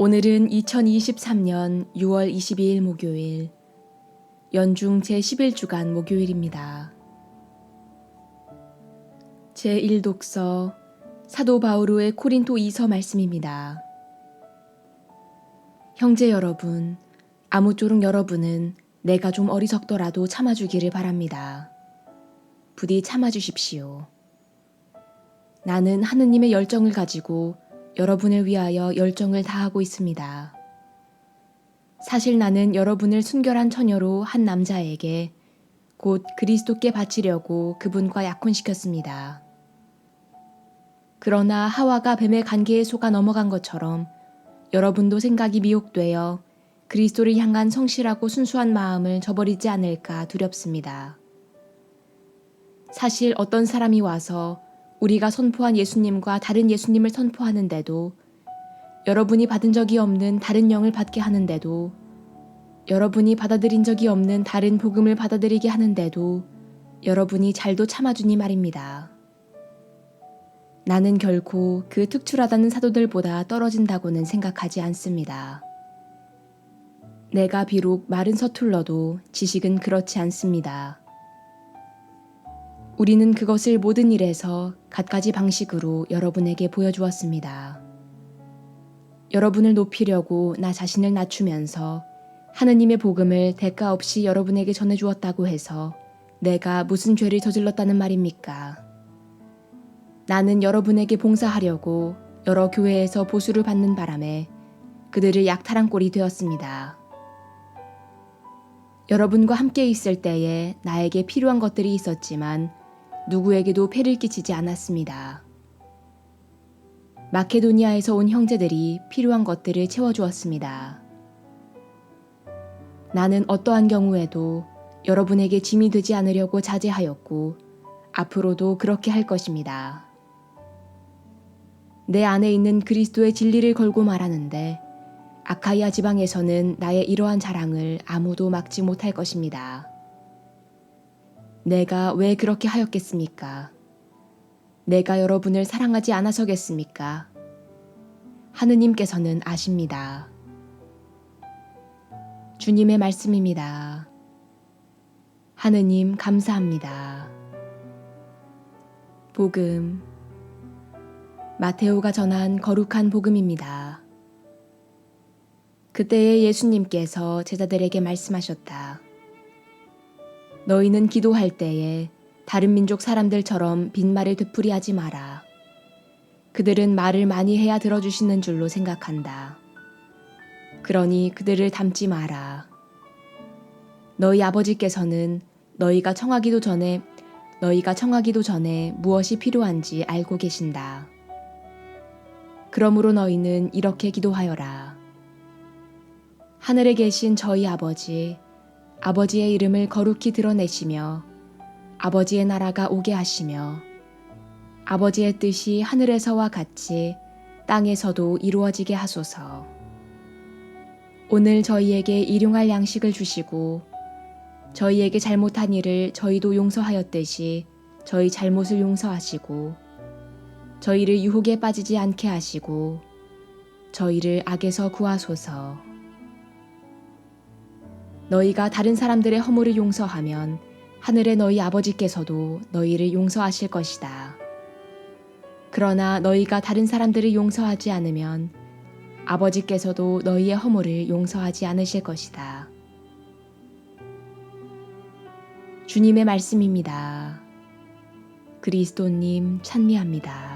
오늘은 2023년 6월 22일 목요일, 연중 제11주간 목요일입니다. 제1독서 사도 바오로의 코린토 2서 말씀입니다. 형제 여러분, 아무쪼록 여러분은 내가 좀 어리석더라도 참아주기를 바랍니다. 부디 참아주십시오. 나는 하느님의 열정을 가지고 여러분을 위하여 열정을 다하고 있습니다. 사실 나는 여러분을 순결한 처녀로 한 남자에게 곧 그리스도께 바치려고 그분과 약혼시켰습니다. 그러나 하와가 뱀의 관계에 속아 넘어간 것처럼 여러분도 생각이 미혹되어 그리스도를 향한 성실하고 순수한 마음을 저버리지 않을까 두렵습니다. 사실 어떤 사람이 와서 우리가 선포한 예수님과 다른 예수님을 선포하는데도 여러분이 받은 적이 없는 다른 영을 받게 하는데도 여러분이 받아들인 적이 없는 다른 복음을 받아들이게 하는데도 여러분이 잘도 참아주니 말입니다. 나는 결코 그 특출하다는 사도들보다 떨어진다고는 생각하지 않습니다. 내가 비록 말은 서툴러도 지식은 그렇지 않습니다. 우리는 그것을 모든 일에서 갖가지 방식으로 여러분에게 보여주었습니다. 여러분을 높이려고 나 자신을 낮추면서 하느님의 복음을 대가 없이 여러분에게 전해주었다고 해서 내가 무슨 죄를 저질렀다는 말입니까? 나는 여러분에게 봉사하려고 여러 교회에서 보수를 받는 바람에 그들을 약탈한 꼴이 되었습니다. 여러분과 함께 있을 때에 나에게 필요한 것들이 있었지만 누구에게도 폐를 끼치지 않았습니다. 마케도니아에서 온 형제들이 필요한 것들을 채워주었습니다. 나는 어떠한 경우에도 여러분에게 짐이 되지 않으려고 자제하였고, 앞으로도 그렇게 할 것입니다. 내 안에 있는 그리스도의 진리를 걸고 말하는데, 아카이아 지방에서는 나의 이러한 자랑을 아무도 막지 못할 것입니다. 내가 왜 그렇게 하였겠습니까? 내가 여러분을 사랑하지 않아서겠습니까? 하느님께서는 아십니다. 주님의 말씀입니다. 하느님 감사합니다. 복음 마테오가 전한 거룩한 복음입니다. 그때에 예수님께서 제자들에게 말씀하셨다. 너희는 기도할 때에 다른 민족 사람들처럼 빈말을 되풀이하지 마라. 그들은 말을 많이 해야 들어주시는 줄로 생각한다. 그러니 그들을 닮지 마라. 너희 아버지께서는 너희가 청하기도 전에 너희가 청하기도 전에 무엇이 필요한지 알고 계신다. 그러므로 너희는 이렇게 기도하여라. 하늘에 계신 저희 아버지, 아버지의 이름을 거룩히 드러내시며 아버지의 나라가 오게 하시며 아버지의 뜻이 하늘에서와 같이 땅에서도 이루어지게 하소서. 오늘 저희에게 일용할 양식을 주시고 저희에게 잘못한 일을 저희도 용서하였듯이 저희 잘못을 용서하시고 저희를 유혹에 빠지지 않게 하시고 저희를 악에서 구하소서. 너희가 다른 사람들의 허물을 용서하면 하늘의 너희 아버지께서도 너희를 용서하실 것이다. 그러나 너희가 다른 사람들을 용서하지 않으면 아버지께서도 너희의 허물을 용서하지 않으실 것이다. 주님의 말씀입니다. 그리스도님 찬미합니다.